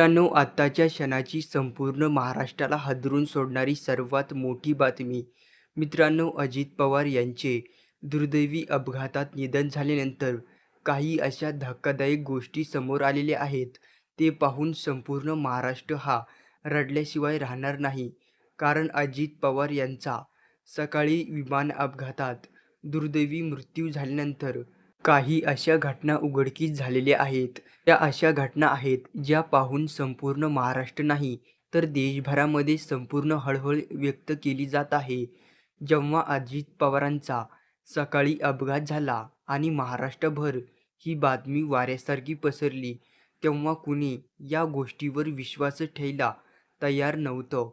मित्रांनो आत्ताच्या क्षणाची संपूर्ण महाराष्ट्राला हादरून सोडणारी सर्वात मोठी बातमी. मित्रांनो अजित पवार यांचे दुर्दैवी अपघातात निधन झाल्यानंतर काही अशा धक्कादायक गोष्टी समोर आलेल्या आहेत. ते पाहून संपूर्ण महाराष्ट्र हा रडल्याशिवाय राहणार नाही. कारण अजित पवार यांचा सकाळी विमान अपघातात दुर्दैवी मृत्यू झाल्यानंतर काही अशा घटना उघडकीस झालेल्या आहेत. त्या अशा घटना आहेत ज्या पाहून संपूर्ण महाराष्ट्र नाही तर देशभरामध्ये संपूर्ण हळहळ व्यक्त केली जात आहे. जेव्हा अजित पवारांचा सकाळी अपघात झाला आणि महाराष्ट्रभर ही बातमी वाऱ्यासारखी पसरली तेव्हा कुणी या गोष्टीवर विश्वास ठेवला तयार नव्हतं.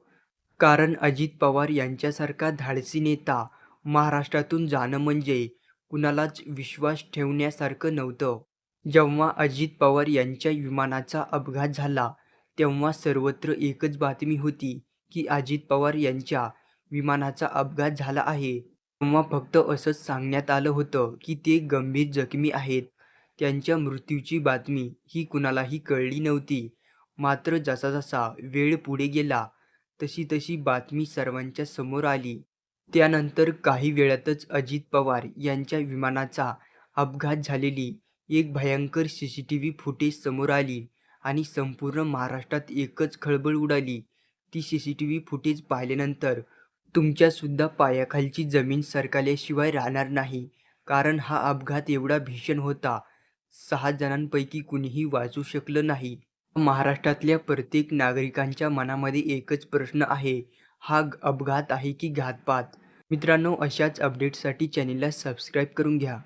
कारण अजित पवार यांच्यासारखा धाडसी नेता महाराष्ट्रातून जाणं म्हणजे कुणालाच विश्वास ठेवण्यासारखं नव्हतं. जेव्हा अजित पवार यांच्या विमानाचा अपघात झाला तेव्हा सर्वत्र एकच बातमी होती की अजित पवार यांच्या विमानाचा अपघात झाला आहे. तेव्हा फक्त असंच सांगण्यात आलं होतं की ते गंभीर जखमी आहेत. त्यांच्या मृत्यूची बातमी ही कुणालाही कळली नव्हती. मात्र जसा जसा वेळ पुढे गेला तशी तशी बातमी सर्वांच्या समोर आली. त्यानंतर काही वेळातच अजित पवार यांच्या विमानाचा अपघात झालेली एक भयंकर C C T V footage समोर आली आणि संपूर्ण महाराष्ट्रात एकच खळबळ उडाली. ती C C T V footage पाहिल्यानंतर तुमच्यासुद्धा पायाखालची जमीन सरकल्याशिवाय राहणार नाही कारण हा अपघात एवढा भीषण होता. सहा जणांपैकी कुणीही वाचू शकलं नाही. महाराष्ट्रातल्या प्रत्येक नागरिकांच्या मनामध्ये एकच प्रश्न आहे हा अपघात आहे की घातपात? मित्रांनो अशाच अपडेट्ससाठी चॅनेलला सबस्क्राईब करून घ्या.